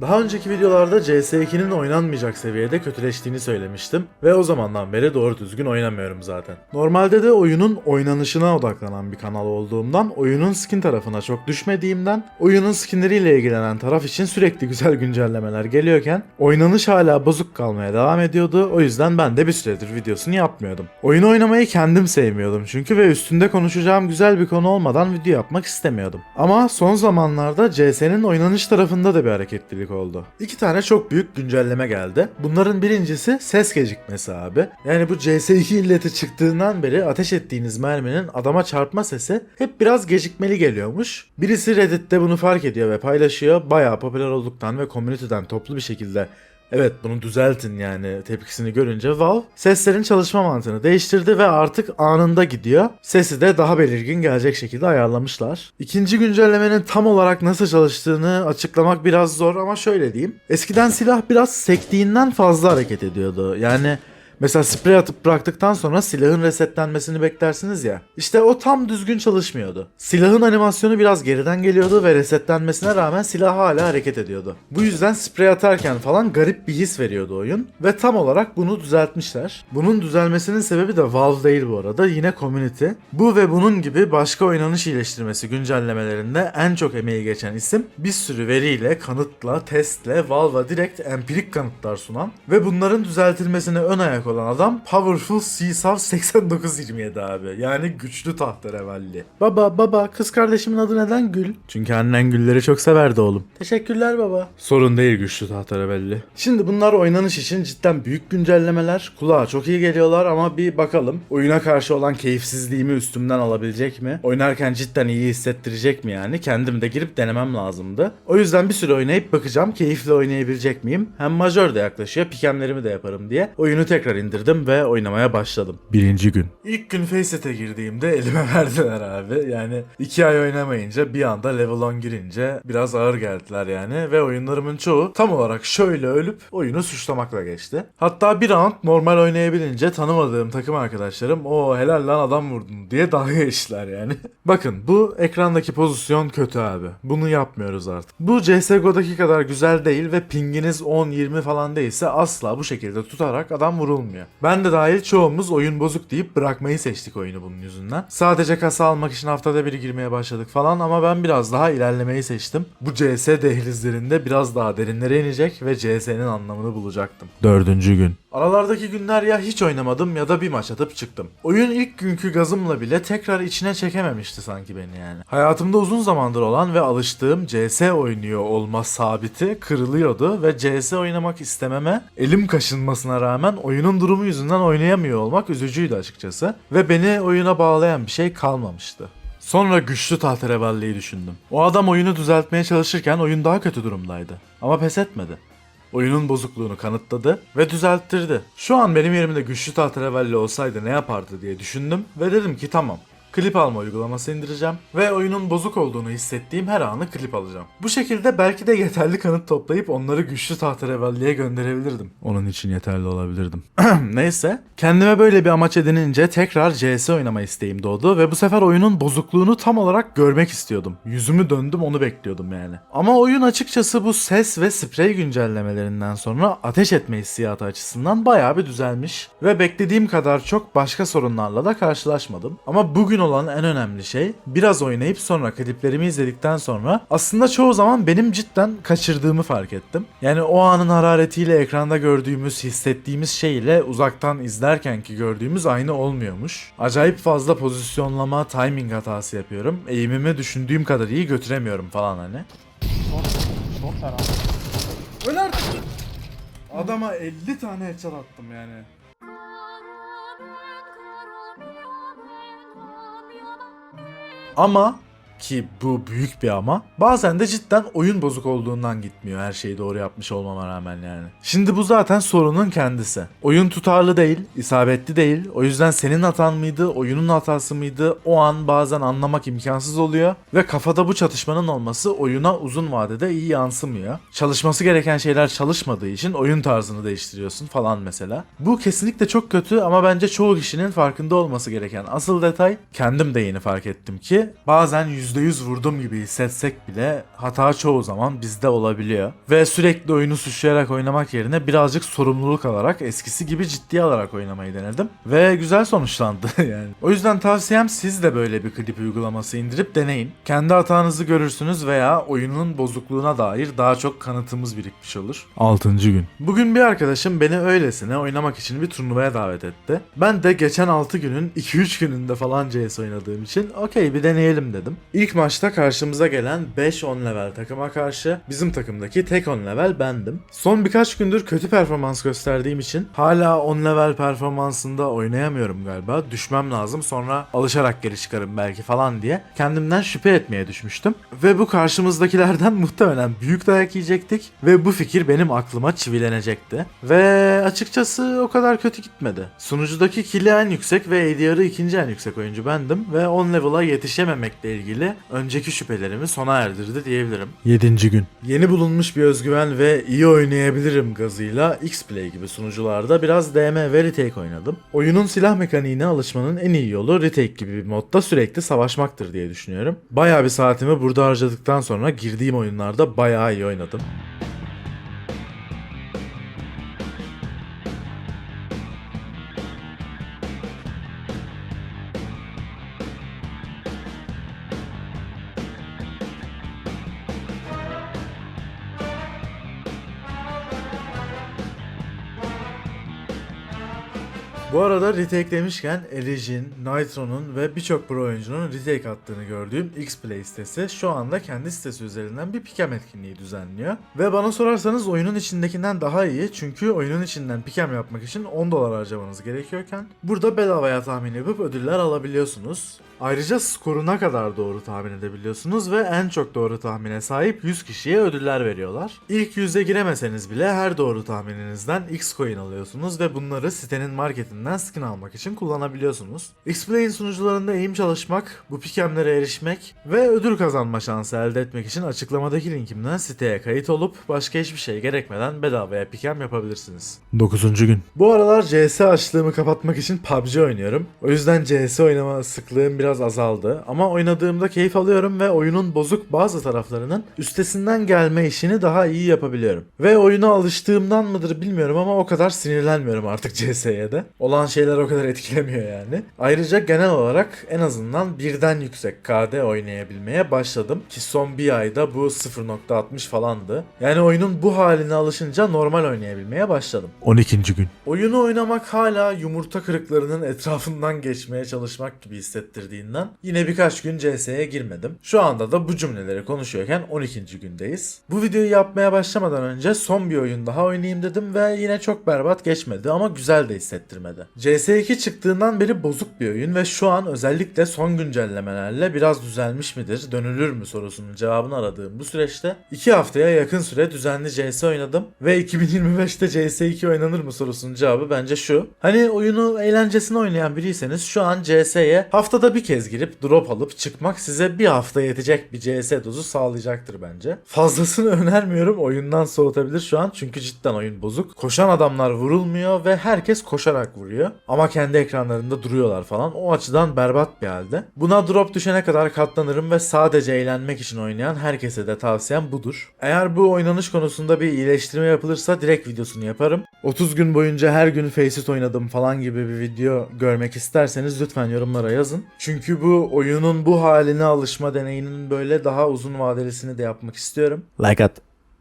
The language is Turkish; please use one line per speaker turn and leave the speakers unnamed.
Daha önceki videolarda CS2'nin oynanmayacak seviyede kötüleştiğini söylemiştim ve o zamandan beri doğru düzgün oynamıyorum zaten. Normalde de oyunun oynanışına odaklanan bir kanal olduğumdan, oyunun skin tarafına çok düşmediğimden, oyunun skinleriyle ilgilenen taraf için sürekli güzel güncellemeler geliyorken, oynanış hala bozuk kalmaya devam ediyordu. O yüzden ben de bir süredir videosunu yapmıyordum. Oyunu oynamayı kendim sevmiyordum çünkü ve üstünde konuşacağım güzel bir konu olmadan video yapmak istemiyordum. Ama son zamanlarda CS'nin oynanış tarafında da bir hareketlilik oldu. İki tane çok büyük güncelleme geldi. Bunların birincisi ses gecikmesi abi. Yani bu CS2 illeti çıktığından beri ateş ettiğiniz merminin adama çarpma sesi hep biraz gecikmeli geliyormuş. Birisi Reddit'te bunu fark ediyor ve paylaşıyor. Bayağı popüler olduktan ve community'den toplu bir şekilde Evet bunu düzeltin yani tepkisini görünce Valve seslerin çalışma mantığını değiştirdi ve artık anında gidiyor. Sesi de daha belirgin gelecek şekilde ayarlamışlar. İkinci güncellemenin tam olarak nasıl çalıştığını açıklamak biraz zor ama şöyle diyeyim. Eskiden silah biraz sektiğinden fazla hareket ediyordu. Yani Mesela sprey atıp bıraktıktan sonra silahın resetlenmesini beklersiniz ya. İşte o tam düzgün çalışmıyordu. Silahın animasyonu biraz geriden geliyordu ve resetlenmesine rağmen silah hala hareket ediyordu. Bu yüzden sprey atarken falan garip bir his veriyordu oyun ve tam olarak bunu düzeltmişler. Bunun düzelmesinin sebebi de Valve değil bu arada yine community. Bu ve bunun gibi başka oynanış iyileştirmesi güncellemelerinde en çok emeği geçen isim bir sürü veriyle, kanıtla, testle Valve'a direkt empirik kanıtlar sunan ve bunların düzeltilmesine ön ayak olan adam Powerful CSAV 8927 abi. Yani güçlü tahterevalli. Baba baba kız kardeşimin adı neden Gül? Çünkü annen gülleri çok severdi oğlum. Teşekkürler baba. Sorun değil güçlü tahterevalli. Şimdi bunlar oynanış için cidden büyük güncellemeler. Kulağa çok iyi geliyorlar ama bir bakalım. Oyuna karşı olan keyifsizliğimi üstümden alabilecek mi? Oynarken cidden iyi hissettirecek mi yani? Kendim de girip denemem lazımdı. O yüzden bir süre oynayıp bakacağım keyifli oynayabilecek miyim? Hem majör de yaklaşıyor pikemlerimi de yaparım diye. Oyunu tekrar indirdim ve oynamaya başladım. Birinci gün. İlk gün Facet'e girdiğimde elime verdiler abi. Yani iki ay oynamayınca bir anda level 10 girince biraz ağır geldiler yani. Ve oyunlarımın çoğu tam olarak şöyle ölüp oyunu suçlamakla geçti. Hatta bir round normal oynayabilince tanımadığım takım arkadaşlarım o helal lan adam vurdun diye dalga geçtiler yani. Bakın bu ekrandaki pozisyon kötü abi. Bunu yapmıyoruz artık. Bu CSGO'daki kadar güzel değil ve pinginiz 10-20 falan değilse asla bu şekilde tutarak adam vurulmuyor. Ben de dahil çoğumuz oyun bozuk deyip bırakmayı seçtik oyunu bunun yüzünden. Sadece kasa almak için haftada bir girmeye başladık falan ama ben biraz daha ilerlemeyi seçtim. Bu CS dehlizlerinde biraz daha derinlere inecek ve CS'nin anlamını bulacaktım. Dördüncü gün. Aralardaki günler ya hiç oynamadım ya da bir maç atıp çıktım. Oyun ilk günkü gazımla bile tekrar içine çekememişti sanki beni yani. Hayatımda uzun zamandır olan ve alıştığım CS oynuyor olma sabiti kırılıyordu ve CS oynamak istememe elim kaşınmasına rağmen oyunun durumu yüzünden oynayamıyor olmak üzücüydü açıkçası. Ve beni oyuna bağlayan bir şey kalmamıştı. Sonra güçlü tahterevalliyi düşündüm. O adam oyunu düzeltmeye çalışırken oyun daha kötü durumdaydı. Ama pes etmedi. Oyunun bozukluğunu kanıtladı ve düzelttirdi. Şu an benim yerimde güçlü tahterevalli olsaydı ne yapardı diye düşündüm ve dedim ki tamam klip alma uygulaması indireceğim ve oyunun bozuk olduğunu hissettiğim her anı klip alacağım. Bu şekilde belki de yeterli kanıt toplayıp onları güçlü tahterevalliye gönderebilirdim. Onun için yeterli olabilirdim. Neyse, kendime böyle bir amaç edinince tekrar CS oynama isteğim doğdu ve bu sefer oyunun bozukluğunu tam olarak görmek istiyordum. Yüzümü döndüm onu bekliyordum yani. Ama oyun açıkçası bu ses ve sprey güncellemelerinden sonra ateş etme hissiyatı açısından bayağı bir düzelmiş ve beklediğim kadar çok başka sorunlarla da karşılaşmadım. Ama bugün olan en önemli şey biraz oynayıp sonra kliplerimi izledikten sonra aslında çoğu zaman benim cidden kaçırdığımı fark ettim. Yani o anın hararetiyle ekranda gördüğümüz, hissettiğimiz şey ile uzaktan izlerken ki gördüğümüz aynı olmuyormuş. Acayip fazla pozisyonlama, timing hatası yapıyorum. Eğimimi düşündüğüm kadar iyi götüremiyorum falan hani. Öl artık! Adama 50 tane headshot attım yani. Ama ki bu büyük bir ama bazen de cidden oyun bozuk olduğundan gitmiyor her şeyi doğru yapmış olmama rağmen yani. Şimdi bu zaten sorunun kendisi. Oyun tutarlı değil, isabetli değil. O yüzden senin hatan mıydı, oyunun hatası mıydı o an bazen anlamak imkansız oluyor ve kafada bu çatışmanın olması oyuna uzun vadede iyi yansımıyor. Çalışması gereken şeyler çalışmadığı için oyun tarzını değiştiriyorsun falan mesela. Bu kesinlikle çok kötü ama bence çoğu kişinin farkında olması gereken asıl detay kendim de yeni fark ettim ki bazen %100 vurdum gibi hissetsek bile hata çoğu zaman bizde olabiliyor. Ve sürekli oyunu suçlayarak oynamak yerine birazcık sorumluluk alarak eskisi gibi ciddiye alarak oynamayı denedim. Ve güzel sonuçlandı yani. O yüzden tavsiyem siz de böyle bir klip uygulaması indirip deneyin. Kendi hatanızı görürsünüz veya oyunun bozukluğuna dair daha çok kanıtımız birikmiş olur. 6. gün. Bugün bir arkadaşım beni öylesine oynamak için bir turnuvaya davet etti. Ben de geçen 6 günün 2-3 gününde falan CS oynadığım için okey bir deneyelim dedim. İlk maçta karşımıza gelen 5-10 level takıma karşı bizim takımdaki tek 10 level bendim. Son birkaç gündür kötü performans gösterdiğim için hala 10 level performansında oynayamıyorum galiba. Düşmem lazım sonra alışarak geri çıkarım belki falan diye kendimden şüphe etmeye düşmüştüm. Ve bu karşımızdakilerden muhtemelen büyük dayak yiyecektik ve bu fikir benim aklıma çivilenecekti. Ve açıkçası o kadar kötü gitmedi. Sunucudaki kili en yüksek ve ADR'ı ikinci en yüksek oyuncu bendim ve 10 level'a yetişememekle ilgili önceki şüphelerimi sona erdirdi diyebilirim. 7. gün. Yeni bulunmuş bir özgüven ve iyi oynayabilirim gazıyla X-Play gibi sunucularda biraz DM ve retake oynadım. Oyunun silah mekaniğine alışmanın en iyi yolu retake gibi bir modda sürekli savaşmaktır diye düşünüyorum. Bayağı bir saatimi burada harcadıktan sonra girdiğim oyunlarda bayağı iyi oynadım. Bu arada retake demişken Elijin, Nitro'nun ve birçok pro oyuncunun retake attığını gördüğüm X-Play sitesi şu anda kendi sitesi üzerinden bir pikem etkinliği düzenliyor. Ve bana sorarsanız oyunun içindekinden daha iyi çünkü oyunun içinden pikem yapmak için 10 dolar harcamanız gerekiyorken burada bedavaya tahmin yapıp ödüller alabiliyorsunuz. Ayrıca skoru ne kadar doğru tahmin edebiliyorsunuz ve en çok doğru tahmine sahip 100 kişiye ödüller veriyorlar. İlk yüze giremeseniz bile her doğru tahmininizden X coin alıyorsunuz ve bunları sitenin marketinden skin almak için kullanabiliyorsunuz. X-Play'in sunucularında eğim çalışmak, bu pikemlere erişmek ve ödül kazanma şansı elde etmek için açıklamadaki linkimden siteye kayıt olup başka hiçbir şey gerekmeden bedavaya pikem yapabilirsiniz. 9. gün. Bu aralar CS açlığımı kapatmak için PUBG oynuyorum. O yüzden CS oynama sıklığım biraz azaldı ama oynadığımda keyif alıyorum ve oyunun bozuk bazı taraflarının üstesinden gelme işini daha iyi yapabiliyorum. Ve oyuna alıştığımdan mıdır bilmiyorum ama o kadar sinirlenmiyorum artık CS'ye de. Olan şeyler o kadar etkilemiyor yani. Ayrıca genel olarak en azından birden yüksek KD oynayabilmeye başladım. Ki son bir ayda bu 0.60 falandı. Yani oyunun bu haline alışınca normal oynayabilmeye başladım. 12. gün. Oyunu oynamak hala yumurta kırıklarının etrafından geçmeye çalışmak gibi hissettirdiğinden yine birkaç gün CS'ye girmedim. Şu anda da bu cümleleri konuşuyorken 12. gündeyiz. Bu videoyu yapmaya başlamadan önce son bir oyun daha oynayayım dedim ve yine çok berbat geçmedi ama güzel de hissettirmedi. CS2 çıktığından beri bozuk bir oyun ve şu an özellikle son güncellemelerle biraz düzelmiş midir, dönülür mü sorusunun cevabını aradığım bu süreçte 2 haftaya yakın süre düzenli CS oynadım ve 2025'te CS2 oynanır mı sorusunun cevabı bence şu. Hani oyunu eğlencesine oynayan biriyseniz şu an CS'ye haftada bir kez girip drop alıp çıkmak size bir hafta yetecek bir CS dozu sağlayacaktır bence. Fazlasını önermiyorum oyundan soğutabilir şu an çünkü cidden oyun bozuk. Koşan adamlar vurulmuyor ve herkes koşarak vuruyor. Ama kendi ekranlarında duruyorlar falan. O açıdan berbat bir halde. Buna drop düşene kadar katlanırım ve sadece eğlenmek için oynayan herkese de tavsiyem budur. Eğer bu oynanış konusunda bir iyileştirme yapılırsa direkt videosunu yaparım. 30 gün boyunca her gün Faceit oynadım falan gibi bir video görmek isterseniz lütfen yorumlara yazın. Çünkü bu oyunun bu haline alışma deneyinin böyle daha uzun vadelisini de yapmak istiyorum. Like at.